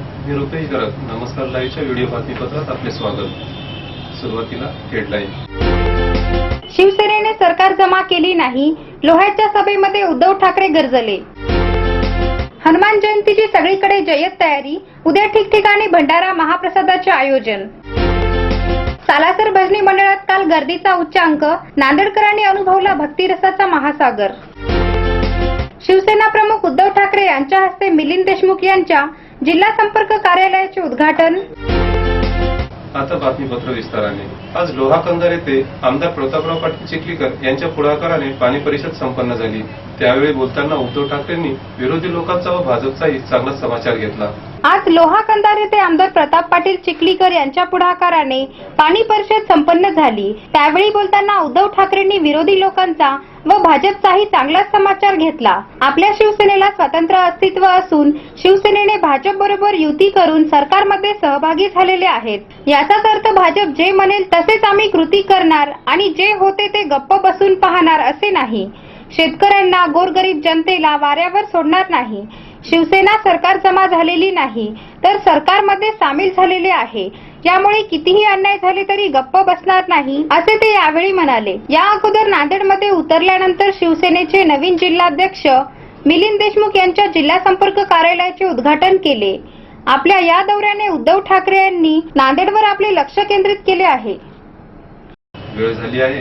मी रुपेश गरग नमस्कार लाईव्हच्या व्हिडिओ बातमीपत्रात आपले स्वागत. सुरुवातीला हेडलाईन शिवसेनेने सरकार जमा केली नाही लोह्याच्या सभेमध्ये उद्धव ठाकरे गरजले. हनुमान जयंतीची सगळीकडे जय्यत तयारी उद्या ठिकठिकाणी भंडारा महाप्रसादाचे आयोजन. सालासर भजनी मंडळात काल गर्दीचा उच्चांक नांदेडकरांनी अनुभवला भक्तिरसाचा महासागर. शिवसेना प्रमुख उद्धव ठाकरे यांच्या हस्ते मिलिंद देशमुख यांच्या जिल्हा संपर्क कार्यालयाचे उद्घाटन. आता बातमीपत्र विस्ताराने. आज लोहाकंदर येथे आमदार प्रतापराव पाटील चिखलीकर यांच्या पुढाकाराने पाणी परिषद संपन्न झाली. त्यावेळी बोलताना उद्धव ठाकरेंनी विरोधी लोकांचा व भाजपचाही चांगला समाचार घेतला. आज लोहा कंदार येथे आमदार प्रताप पाटील चिखलीकर यांच्या पुढाकाराने पाणी परिषद संपन्न झाली. त्यावेळी बोलताना उद्धव ठाकरेंनी विरोधी लोकांचा व भाजपचाही चांगलाच समाचार घेतला. आपल्या शिवसेनेला स्वतंत्र अस्तित्व असून शिवसेनेने भाजप बरोबर युती करून सरकारमध्ये सहभागी झालेले आहेत. याचाच अर्थ भाजप जे म्हणेल तसेच आम्ही कृती करणार आणि जे होते ते गप्प बसून पाहणार असे नाही. शेतकऱ्यांना गोरगरीब जनतेला वाऱ्यावर सोडणार नाही. शिवसेना सरकार जमा झालेली नाही तर सरकारमध्ये सामील झालेले आहे. यामुळे कितीही अन्याय झाले तरी गप्प बसणार नाही असे ते यावेळी म्हणाले. या अगोदर नांदेडमध्ये उतरल्यानंतर शिवसेनेचे नवीन जिल्हाध्यक्ष मिलिंद देशमुख यांच्या जिल्हा संपर्क कार्यालयाचे उद्घाटन केले. आपल्या या दौऱ्याने उद्धव ठाकरे यांनी नांदेडवर आपले लक्ष केंद्रित केले आहे. वेळ झाली आहे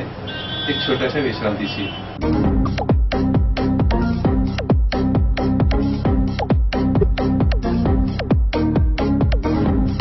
एक छोट्याशा विश्रांतीची.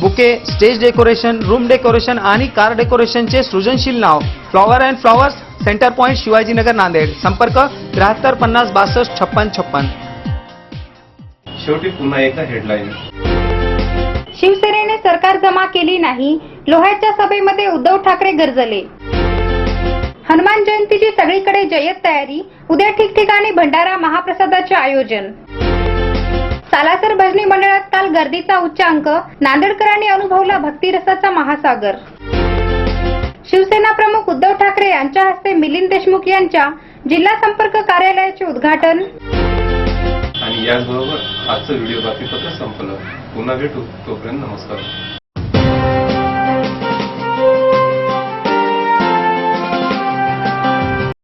bouquet stage decoration room decoration आणि कार डेकोरेशनचे सृजनशील नाव. Flower and flowers centre point Shivajinagar Nanded. संपर्क त्र्याहत्तर पन्नास बासष्ट छप्पन छप्पन. शेवटी पुन्हा एकदा हेडलाईन शिवसेनेने सरकार जमा केली नाही लोह्याच्या सभेमध्ये उद्धव ठाकरे गरजले. हनुमान जयंतीची सगळीकडे जय्यत तयारी उद्या ठिकठिकाणी भंडारा महाप्रसादाचे आयोजन. सालासर भजनी मंडळात काल गर्दीचा उच्चांक नांदेडकरांनी अनुभवला भक्तिरसाचा महासागर. शिवसेना प्रमुख उद्धव ठाकरे यांच्या हस्ते मिलिंद देशमुख यांच्या जिल्हा संपर्क कार्यालयाचे उद्घाटन. आणि याचबरोबर आजचं व्हिडिओ बातमीपत्र संपलं. पुन्हा भेटू. तोपर्यंत नमस्कार.